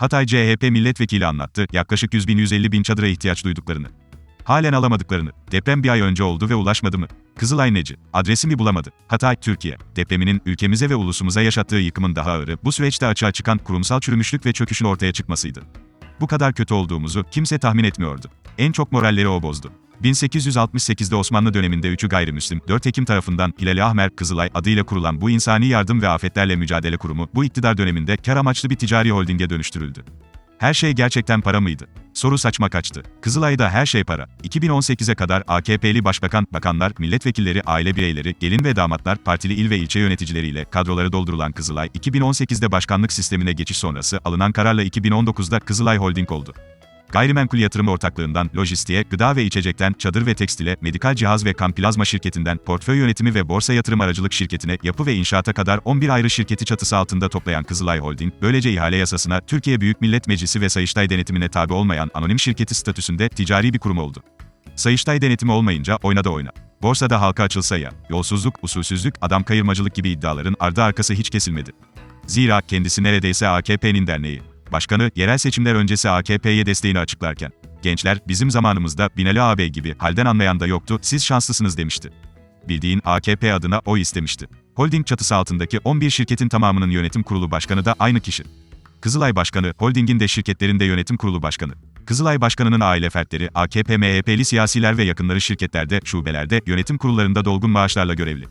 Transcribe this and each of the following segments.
Hatay CHP milletvekili anlattı, yaklaşık 100 bin 150 bin çadıra ihtiyaç duyduklarını. Halen alamadıklarını. Deprem bir ay önce oldu ve ulaşmadı mı? Kızılay neci? Adresimi bulamadı. Hatay, Türkiye. Depreminin ülkemize ve ulusumuza yaşattığı yıkımın daha ağırı, bu süreçte açığa çıkan kurumsal çürümüşlük ve çöküşün ortaya çıkmasıydı. Bu kadar kötü olduğumuzu kimse tahmin etmiyordu. En çok moralleri o bozdu. 1868'de Osmanlı döneminde üçü gayrimüslim, 4 Ekim tarafından Hilali Ahmer Kızılay adıyla kurulan bu insani yardım ve afetlerle mücadele kurumu, bu iktidar döneminde kar amaçlı bir ticari holdinge dönüştürüldü. Her şey gerçekten para mıydı? Soru saçma kaçtı. Kızılay'da her şey para. 2018'e kadar AKP'li başbakan, bakanlar, milletvekilleri, aile bireyleri, gelin ve damatlar, partili il ve ilçe yöneticileriyle kadroları doldurulan Kızılay, 2018'de başkanlık sistemine geçiş sonrası alınan kararla 2019'da Kızılay Holding oldu. Gayrimenkul yatırım ortaklığından lojistiğe, gıda ve içecekten, çadır ve tekstile, medikal cihaz ve kan plazma şirketinden, portföy yönetimi ve borsa yatırım aracılık şirketine, yapı ve inşaata kadar 11 ayrı şirketi çatısı altında toplayan Kızılay Holding, böylece ihale yasasına, Türkiye Büyük Millet Meclisi ve Sayıştay denetimine tabi olmayan anonim şirketi statüsünde ticari bir kurum oldu. Sayıştay denetimi olmayınca oyna da oyna. Borsada halka açılsa ya, yolsuzluk, usulsüzlük, adam kayırmacılık gibi iddiaların ardı arkası hiç kesilmedi. Zira kendisi neredeyse AKP'nin derneği. Başkanı, yerel seçimler öncesi AKP'ye desteğini açıklarken, gençler, bizim zamanımızda Binali ağabey gibi halden anlayan da yoktu, siz şanslısınız demişti. Bildiğin AKP adına oy istemişti. Holding çatısı altındaki 11 şirketin tamamının yönetim kurulu başkanı da aynı kişi. Kızılay Başkanı, holdingin de şirketlerin de yönetim kurulu başkanı. Kızılay Başkanı'nın aile fertleri, AKP, MHP'li siyasiler ve yakınları şirketlerde, şubelerde, yönetim kurullarında dolgun maaşlarla görevli.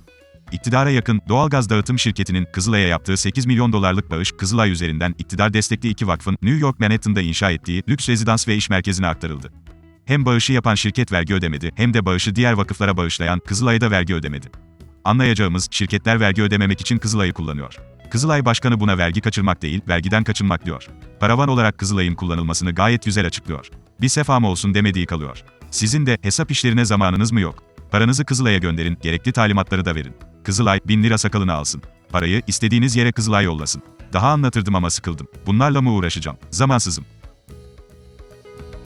İktidara yakın Doğalgaz Dağıtım Şirketi'nin Kızılay'a yaptığı 8 milyon dolarlık bağış, Kızılay üzerinden iktidar destekli iki vakfın New York Manhattan'da inşa ettiği lüks rezidans ve iş merkezine aktarıldı. Hem bağışı yapan şirket vergi ödemedi, hem de bağışı diğer vakıflara bağışlayan Kızılay'a da vergi ödemedi. Anlayacağımız, şirketler vergi ödememek için Kızılay'ı kullanıyor. Kızılay Başkanı buna vergi kaçırmak değil, vergiden kaçınmak diyor. Paravan olarak Kızılay'ın kullanılmasını gayet güzel açıklıyor. Bir sefam olsun demediği kalıyor. Sizin de hesap işlerine zamanınız mı yok? Paranızı Kızılay'a gönderin, gerekli talimatları da verin. Kızılay, bin lira sakalını alsın. Parayı istediğiniz yere Kızılay yollasın. Daha anlatırdım ama sıkıldım. Bunlarla mı uğraşacağım? Zamansızım.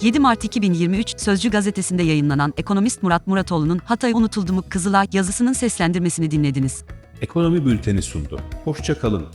7 Mart 2023 Sözcü gazetesinde yayınlanan ekonomist Murat Muratoğlu'nun Hatay unutuldu mu Kızılay yazısının seslendirmesini dinlediniz. Ekonomi bülteni sundu. Hoşça kalın.